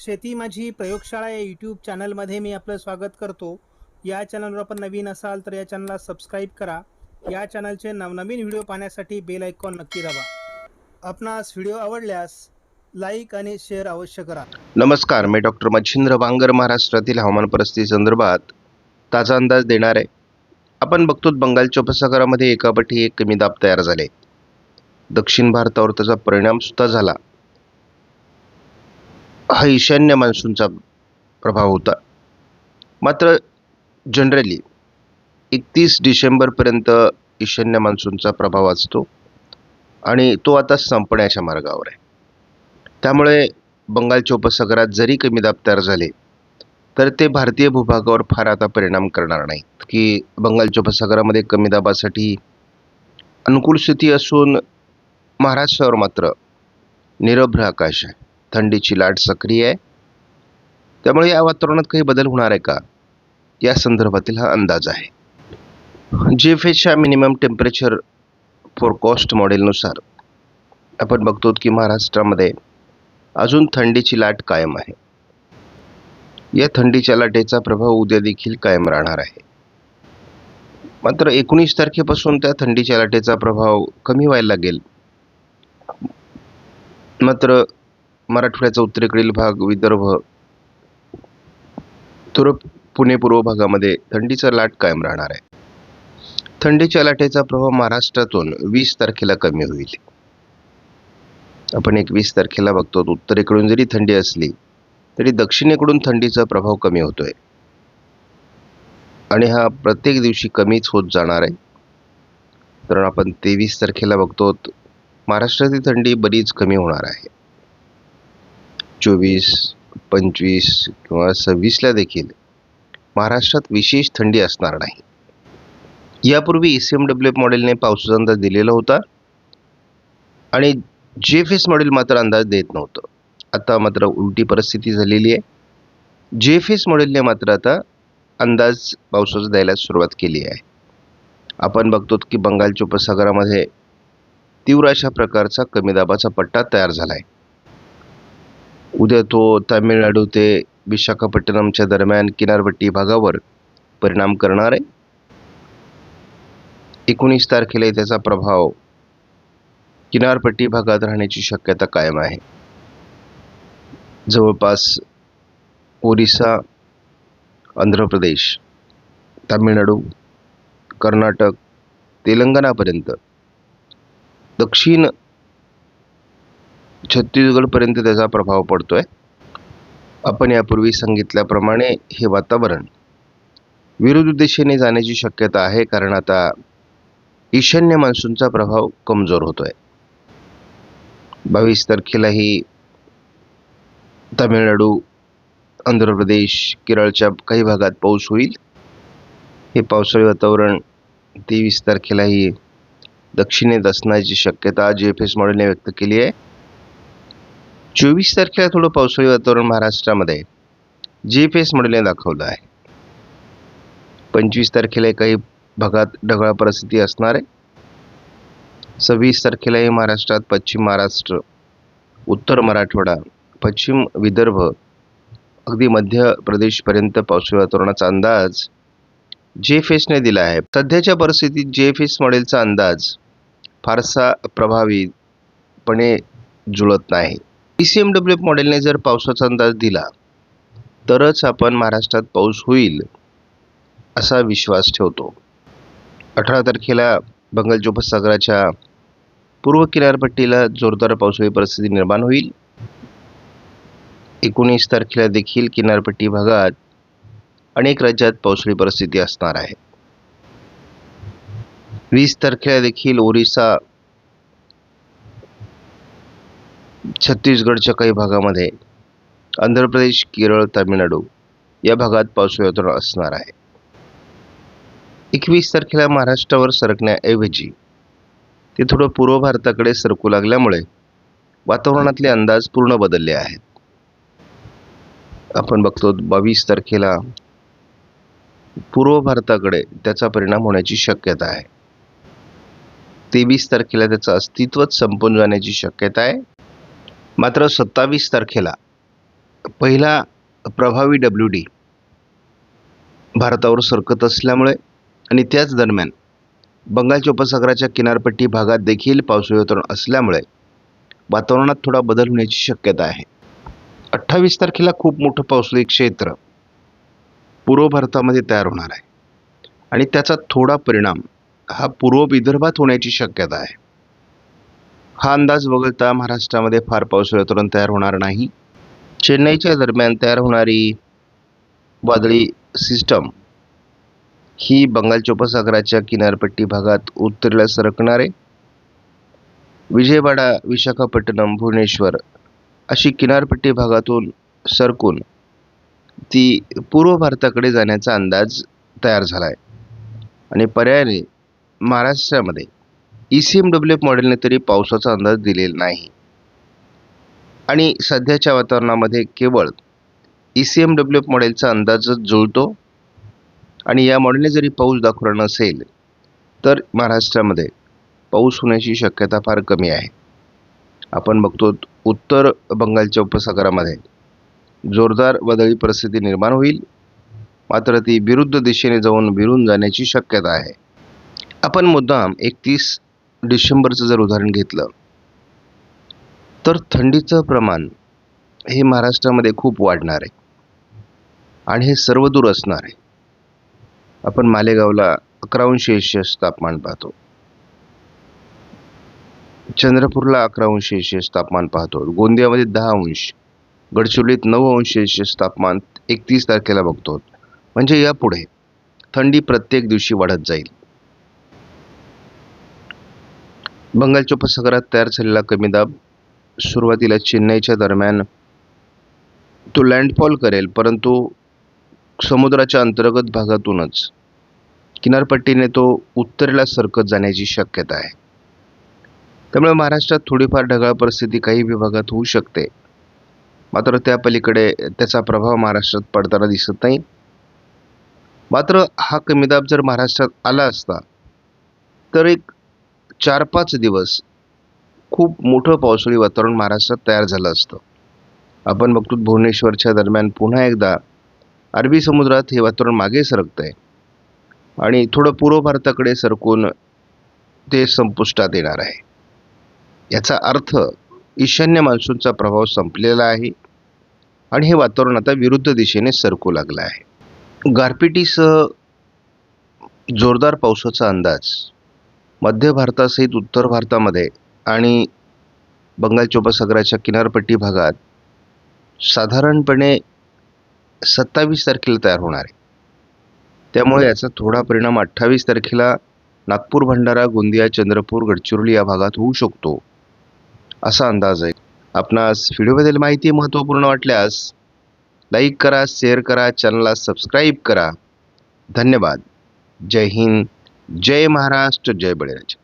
शेती माझी प्रयोगशाळा या यूट्यूब चॅनलमध्ये मी आपलं स्वागत करतो. या चॅनलवर आपण नवीन असाल तर या चॅनलला सबस्क्राईब करा. या चॅनलचे नवनवीन व्हिडिओ पाहण्यासाठी बेल आयकॉन नक्की दाबा. आपणास व्हिडिओ आवडल्यास लाईक आणि शेअर अवश्य करा. नमस्कार मी डॉक्टर मच्छिंद्र बांगर महाराष्ट्रातील हवामान परिस्थिती संदर्भात ताजा अंदाज देणार. आहे आपण बघतो बंगालच्या उपसागरामध्ये एकापठी एक कमी दाब तयार झाले. दक्षिण भारतावर त्याचा परिणामसुद्धा झाला. हा ईशान्य मान्सूनचा प्रभाव होता. मात्र जनरली एकतीस डिसेंबरपर्यंत ईशान्य मान्सूनचा प्रभाव असतो आणि तो आता संपण्याच्या मार्गावर आहे. त्यामुळे बंगालच्या उपसागरात जरी कमी दाब तयार झाले तर ते भारतीय भूभागावर फार आता परिणाम करणार नाहीत की बंगालच्या उपसागरामध्ये कमी दाबासाठी अनुकूल स्थिती असून महाराष्ट्रावर मात्र निरभ्र आकाश आहे. थंडीची लाट सक्रिय आहे. त्यामुळे या वातावरणात काही बदल होणार आहे का? या संदर्भातील हा अंदाज आहे. जी फेच्या मिनिमम टेम्परेचर फोरकॉस्ट मॉडेलनुसार आपण बघतो की महाराष्ट्रामध्ये अजून थंडीची लाट कायम आहे. या थंडीच्या लाटेचा प्रभाव उद्या देखील कायम राहणार आहे. मात्र एकोणीस तारखेपासून त्या थंडीच्या लाटेचा प्रभाव कमी व्हायला लागेल. मात्र मराठवाड्याचा उत्तरेकडील भाग विदर्भ तुरप पुणे पूर्व भागामध्ये थंडीचा लाट कायम राहणार आहे. थंडीच्या लाटेचा प्रभाव महाराष्ट्रातून वीस तारखेला कमी होईल. आपण एक वीस तारखेला बघतो उत्तरेकडून जरी थंडी असली तरी दक्षिणेकडून थंडीचा प्रभाव कमी होतोय. आणि हा प्रत्येक दिवशी कमीच होत जाणार आहे. कारण आपण तेवीस तारखेला बघतो महाराष्ट्रातील थंडी बरीच कमी होणार आहे. चोवीस पंचवीस किंवा सव्वीसला देखील महाराष्ट्रात विशेष थंडी असणार नाही. यापूर्वी E C M W F मॉडेलने पावसाचा अंदाज दिलेला होता आणि जी एफ एस मॉडेल मात्र अंदाज देत नव्हतं. आता मात्र उलटी परिस्थिती झालेली आहे. जी एफ एस मॉडेलने मात्र आता अंदाज पावसाचा द्यायला सुरुवात केली आहे. आपण बघतो की बंगालच्या उपसागरामध्ये तीव्र अशा प्रकारचा कमी दाबाचा पट्टा तयार झाला आहे उद्या तो तामिळनाडू ते विशाखापट्टणमच्या दरम्यान किनारपट्टी भागावर परिणाम करणार आहे. एकोणीस तारखेला त्याचा प्रभाव किनारपट्टी भागात राहण्याची शक्यता कायम आहे. जवळपास ओरिसा आंध्र प्रदेश तामिळनाडू कर्नाटक तेलंगणापर्यंत. दक्षिण छत्तीसगडपर्यंत त्याचा प्रभाव पडतो आहे आपण यापूर्वी सांगितल्याप्रमाणे हे वातावरण विरुद्ध दिशेने जाण्याची शक्यता आहे कारण आता ईशान्य मान्सूनचा प्रभाव कमजोर होतो आहे बावीस तारखेलाही तामिळनाडू आंध्र प्रदेश केरळच्या काही भागात पाऊस होईल. हे पावसाळी वातावरण तेवीस तारखेलाही दक्षिणेत असण्याची शक्यता जी एफ एस मॉडेलने व्यक्त केली आहे. चोवीस तारखेला थोडं पावसाळी वातावरण महाराष्ट्रामध्ये जी एफ एस मॉडेलने दाखवलं आहे. पंचवीस तारखेला काही भागात ढगाळ परिस्थिती असणार आहे. सव्वीस तारखेलाही महाराष्ट्रात पश्चिम महाराष्ट्र उत्तर मराठवाडा पश्चिम विदर्भ अगदी मध्य प्रदेशपर्यंत पावसाळी वातावरणाचा अंदाज जे एफ एसने दिला आहे. सध्याच्या परिस्थितीत जे एफ एस मॉडेलचा अंदाज फारसा प्रभावीपणे जुळत नाही. E C M W F मॉडेलने जर पावसाचा अंदाज दिला तरच आपण महाराष्ट्रात पाऊस होईल असा विश्वास ठेवतो. अठरा तारखेला बंगालच्या उपसागराच्या पूर्व किनारपट्टीला जोरदार पावसाळी परिस्थिती निर्माण होईल. एकोणीस तारखेला देखील किनारपट्टी भागात अनेक राज्यात पावसाळी परिस्थिती असणार आहे. वीस तारखेला देखील ओरिसा छत्तीसगडच्या काही भागामध्ये आंध्र प्रदेश केरळ तामिळनाडू या भागात पावसाळी वातावरण असणार आहे. एकवीस तारखेला महाराष्ट्रावर सरकण्याऐवजी ते थोडं पूर्व भारताकडे सरकू लागल्यामुळे वातावरणातले अंदाज पूर्ण बदलले आहेत. आपण बघतो बावीस तारखेला पूर्व भारताकडे त्याचा परिणाम होण्याची शक्यता आहे. तेवीस तारखेला त्याचं अस्तित्वच संपून जाण्याची शक्यता आहे. मात्र सत्तावीस तारखेला पहिला प्रभावी डब्ल्यू डी भारतावर सरकत असल्यामुळे आणि त्याच दरम्यान बंगालच्या उपसागराच्या किनारपट्टी भागात देखील पावसाळी वातावरण असल्यामुळे वातावरणात थोडा बदल होण्याची शक्यता आहे. अठ्ठावीस तारखेला खूप मोठं पावसाळी क्षेत्र पूर्व भारतामध्ये तयार होणार आहे आणि त्याचा थोडा परिणाम हा पूर्व विदर्भात होण्याची शक्यता आहे. हा अंदाज वगळता महाराष्ट्रामध्ये फार पावसाळी वातावरण तयार होणार नाही. चेन्नईच्या दरम्यान तयार होणारी वादळी सिस्टम ही बंगालच्या उपसागराच्या किनारपट्टी भागात उत्तरेला सरकणारे. विजयवाडा विशाखापट्टणम भुवनेश्वर अशी किनारपट्टी भागातून सरकून ती पूर्व भारताकडे जाण्याचा अंदाज तयार झाला आहे आणि पर्यायाने महाराष्ट्रामध्ये E C M W F मॉडेलने तरी पावसाचा अंदाज दिलेला नाही. आणि सध्याच्या वातावरणामध्ये केवळ E C M W F मॉडेलचा अंदाजच जुळतो. आणि या मॉडेलने जरी पाऊस दाखवला नसेल तर महाराष्ट्रामध्ये पाऊस होण्याची शक्यता फार कमी आहे. आपण बघतो उत्तर बंगालच्या उपसागरामध्ये जोरदार वादळी परिस्थिती निर्माण होईल. मात्र ती विरुद्ध दिशेने जाऊन विरून जाण्याची शक्यता आहे. आपण मुद्दाम एकतीस डिसेंबरचं जर उदाहरण घेतलं तर थंडीचं प्रमाण हे महाराष्ट्रामध्ये खूप वाढणार आहे. आणि हे सर्वदूर असणार आहे. आपण मालेगावला अकरा अंश तापमान पाहतो. चंद्रपूरला अकरा अंश तापमान पाहतो. गोंदियामध्ये दहा अंश गडचिरोलीत नऊ अंश एशियस तापमान एकतीस तारखेला बघतो. म्हणजे यापुढे थंडी प्रत्येक दिवशी वाढत जाईल. बंगालच्या उपसागरात तयार झालेला कमी दाब सुरुवातीला चेन्नईच्या दरम्यान तो लँडफॉल करेल परंतु समुद्राच्या अंतर्गत भागातूनच. किनारपट्टीने तो उत्तरेला सरकत जाण्याची शक्यता आहे. त्यामुळे महाराष्ट्रात थोडीफार ढगाळ परिस्थिती काही विभागात होऊ शकते. मात्र त्या पलीकडे त्याचा प्रभाव महाराष्ट्रात पडताना दिसत नाही. मात्र हा कमी दाब जर महाराष्ट्रात आला असता तर एक चार पाच दिवस खूप मोठं पावसाळी वातावरण महाराष्ट्रात तयार झालं असतं. आपण बघतो भुवनेश्वरच्या दरम्यान पुन्हा एकदा अरबी समुद्रात हे वातावरण मागे सरकतं आहे आणि थोडं पूर्व भारताकडे सरकून ते संपुष्टात येणार आहे. याचा अर्थ ईशान्य मान्सूनचा प्रभाव संपलेला आहे आणि हे वातावरण आता विरुद्ध दिशेने सरकू लागलं आहे. गारपिटीसह जोरदार पावसाचा अंदाज मध्य भारतासहित उत्तर भारतामध्ये आणि बंगालच्या उपसागराच्या किनारपट्टी भागात साधारणपणे सत्तावीस तारखेला तयार होणार आहे. त्यामुळे याचा थोडा परिणाम अठ्ठावीस तारखेला नागपूर भंडारा गोंदिया चंद्रपूर गडचिरोली या भागात होऊ शकतो असा अंदाज आहे. आपणास व्हिडिओबद्दल माहिती महत्त्वपूर्ण वाटल्यास लाईक करा शेअर करा चॅनलला सबस्क्राईब करा. धन्यवाद. जय हिंद. जय महाराष्ट्र जय बळीराजा